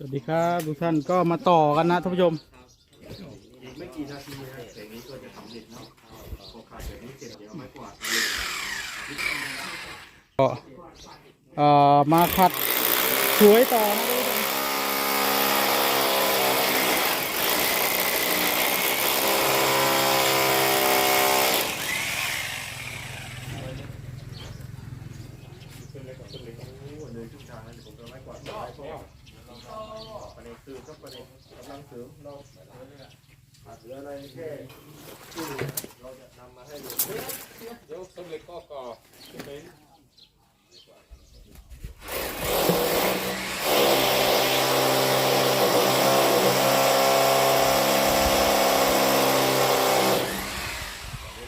สวัสดีครับทุกท่านก็มาต่อกันนะท่านผู้ชมไม่กี่นาทีนะเพลงนี้ก็จะสำเร็จเนาะพอขาดแบบนี้เสร็จเดี๋ยวไม้กวาดก็เอ่อมาขัดสวยต่อนะท่านผู้ชมขึ้นเลยก่อนขึ้นเลยโอ้เลยทุกทางนะเดี๋ยผมจะไม้กวาดไม้พ่อ ประเด็นคือก็ประเด็นกำลังเสริมเราขาดเหลืออะไรแค่ที่เราจะนำมาให้ดูเดี๋ยวต้นเล็กก็ก่อขึ้นไป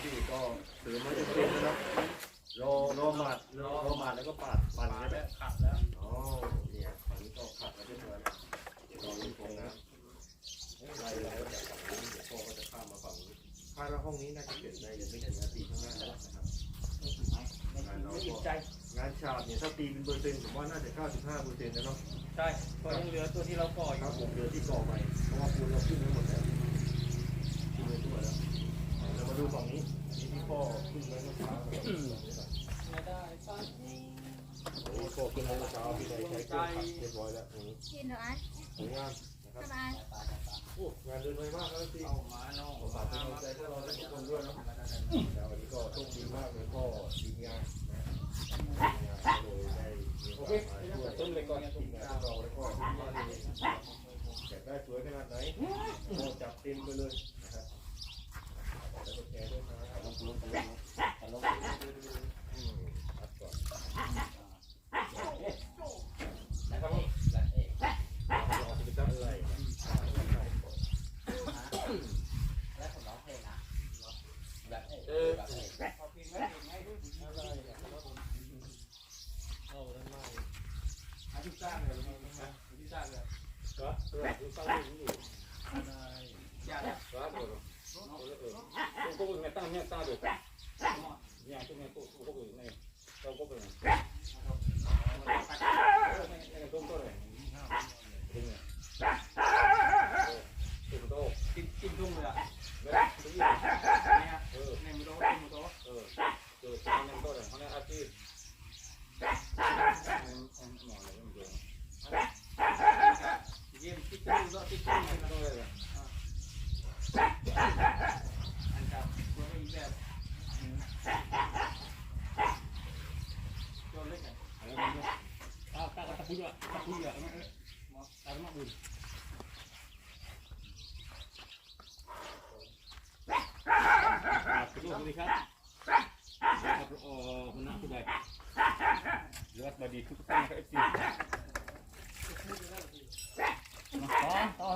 ที่ก็เสริมมาจะเป็นนะครับรอรอหมาดรอรอหมาดแล้วก็ปาดปั่นใช่ไหมขับแล้ว คาดว่าห้องนี้น่าจะเสร็จในยังไม่ถึงนาทีข้างหน้าแล้วนะครับงานเราก็งานฉาบเนี่ยถ้าตีเป็นเปอร์เซ็นต์ผมว่าน่าจะ 95เปอร์เซ็นต์นะเนาะใช่ก็ยังเหลือตัวที่เราก่ออคยู่รับผมเดือที่ก่อใหม่เพราะว่าปูนเราขึ้นไปหมดแล้วขึ้นไปทั่วแล้วเรามาดูฝั่งนี้นี่ที่พ่อขึ้นไว้เมื่อเช้านะครับไม่ได้ป้า โอ้พ่อขึ้นไว้เมื่อเช้าพี่นายใช้เครื่องขัดเรียบร้อยแล้วตรงนี้กินเหรอไอ้สวยงามนะครับทำไมโอ้งานเดินไวมากแล้วสิเอามาน้องขอฝากเป็นกำลังใจพวกเราทุกคนด้วยเนาะแล้ววันนี้ก็โชคดีมากเลยพ่อทีมงานนะทีมงานก็เลยได้มีโอกาสมาช่วยต้นเล็กก่อนทีมงานของเราแล้วก็ทีมงานเลยอยากได้สวยขนาดไหนโอ้จับเต็มไปเลยนะครับแล้วก็แชร์ด้วยนะครับลงทุนลงทุนลงทุนอืมครับก่อน นะครับนี่ เอาไปจับอะไรนะ เออ เอาด้านหน้า ที่สร้างเลยที่สร้างเลย ก็ เพื่อดูฟังดูอยู่ยากครับผมก็คือเนี่ยตั้งเนี่ยตั้งดูเนี่ยตัวเนี่ยตัวก็คือเนี่ยเราก็เป็นต้นเลยเนี่ยต้นโตกินกินทุ่งเลยอะเนี่ยเออ ในมือโต๊ะในมือโต๊ะ เออเจอตัวนั้นต้นเลยเขาเนี่ยอาชีพหมออะไรไม่รู้ เยี่ยมติ๊กติ๊กโต๊ะติ๊กติ๊ก ไม่ต้องเลย อันกับตัวอีกแบบโจนเล็ กอะ Ah, tak tak punya, tak punya. Tak nak bun. สวัสดีครับครับเอ่อหัวหน้าผู้ใหญ่เลือดบดีทุกท่านครับเอฟซีต่อต่อ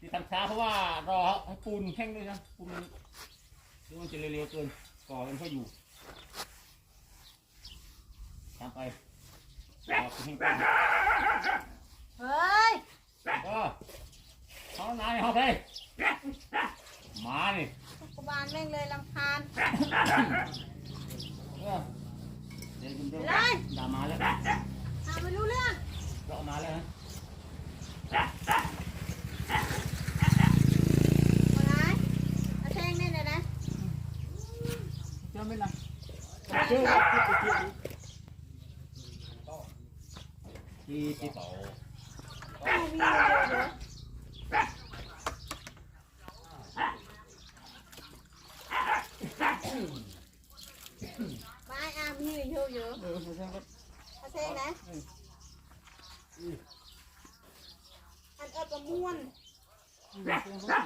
ที่ทำช้าเพราะว่ารอให้ปูนแห้งด้วยนะปูนมันเดี๋ยวมันจะเร็วๆเกินก่อมันค่อยู่อยู่ตามไป รอปูนแห้งก่อนเฮ้ยก็เขานายเขาไปมานี่กุบาลแม่งเลยลำคาญเออเดี๋ยวคุณเดินเลยด่ามาแล้วทำไม่รู้เรื่องเรามาแล้วนะมาไงเอาแทงแน่เลยนะเจอไหมล่ะเจอ ที่ที่ต่อเอามีเยอะเยอะไม่อามีเยอะเยอะ เออไม่ใช่ก็ เอาแทงนะอันเอิบประมวนเดี๋ยวไปดูเรื่อง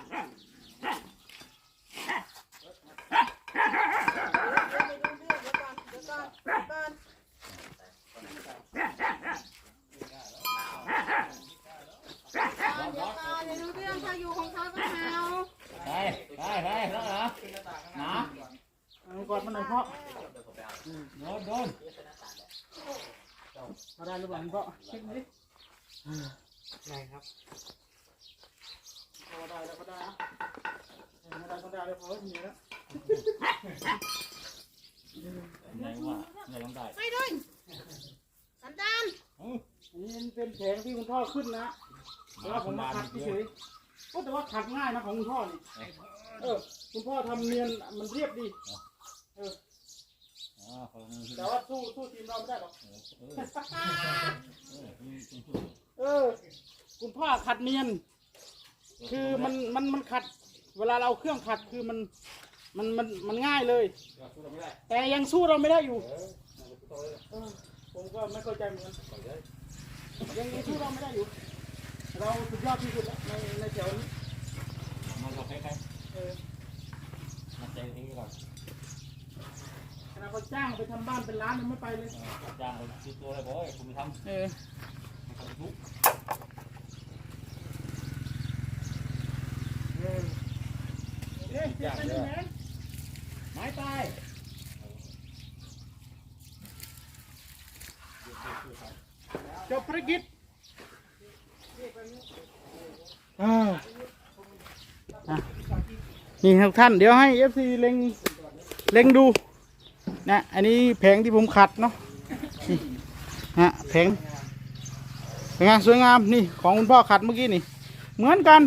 เดี๋ยวก่อนเดี๋ยวก่อนเดี๋ยวก่อนเดี๋ยวก่อนเดี๋ยวก่อนเดี๋ยวดูเรื่องถ้าอยู่ของเขาก็เอา ไปไปไปแล้วเหรอหนา เอาก่อนมันหน่อยเพาะโดนโดนมาได้หรือเปล่าเพราะเช็คดิได้ครับพอได้แล้วก็ได้นะไม่ได้ก็ได้เลยพอมีแล้วไหนว่าไหนลองได้ไม่ด้วยสันดานอันนี้เป็นแผงที่คุณพ่อขึ้นนะแต่ว่าผมมาขัดเฉยๆก็แต่ว่าขัดง่ายนะของคุณพ่อนี่เออคุณพ่อทำเนียนมันเรียบดี อ๋อของแต่ว่าสู้สู้ทีมเราไม่ได้หรอกเออเออเออคุณคุณพูดเออ คุณพ่อขัดเนียน คือมันมันมันขัด เวลาเราเอาเครื่องขัดคือมันมันมันมันง่ายเลย เราพูดเราไม่ได้แต่ยังสู้เราไม่ได้อยู่ เออผมก็ไม่เข้าใจเหมือนกันยังยังสู้เราไม่ได้อยู่ เราสุดยอดที่สุดแล้วในในแถวนี้มันก็คล้ายเออๆมาใจทิ้งก่อนขณะ เขาจ้างไปทำบ้านเป็นล้านยังไม่ไปเลยเออจ้างไปซื้อตัวเลยบอกว่าคุณไปทำเออให้เขาทุกข์เอ๊ะเจ็บไปยังไงไม้ตายจบภารกิจอ้าวอะนี่ทุกท่านเดี๋ยวให้เอฟซีเล็งเล็งดู นะ อันนี้แผงที่ผมขัดเนาะนี่ฮะแผงเป็นไงสวยงามนี่ของคุณพ่อขัดเมื่อกี้นี่ เหมือนกัน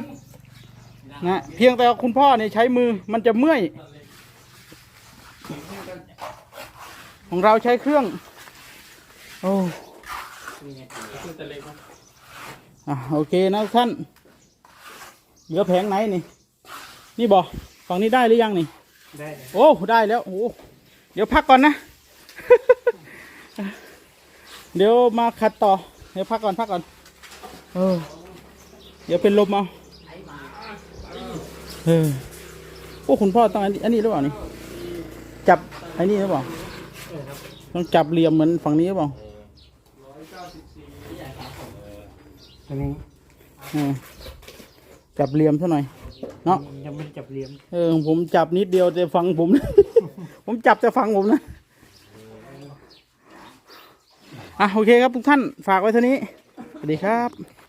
นะเพียงแต่ว่าคุณพ่อเนี่ยใช้มือมันจะเมื่อย ของเราใช้เครื่อง โอ้คือตะเล็กนะอะโอเคนะทุกท่าน เหลือแผงไหนนี่ นี่บอฝั่งนี้ได้หรือยังนี่ ได้เลยโอ้ ได้แล้ว โอ้ เดี๋ยวพักก่อนนะ เดี๋ยวมาขัดต่อ เดี๋ยวพักก่อนพักก่อน เออ เดี๋ยวเป็นลมเอาเออโอ้คุณพ่อต้องอันนี้อันนี้หรือเปล่านี่จับอันนี้หรือเปล่าต้องจับเหลี่ยมเหมือนฝั่งนี้หรือเปล่าอันนี้เออจับเหลี่ยมซะหน่อย เนาะยังไม่ได้จับเหลี่ยม เออผมจับนิดเดียวแต่ฟังผม ผมจับจะฝังผมนะอะโอเคครับทุกท่านฝากไว้เท่านี้ สวัสดีครับ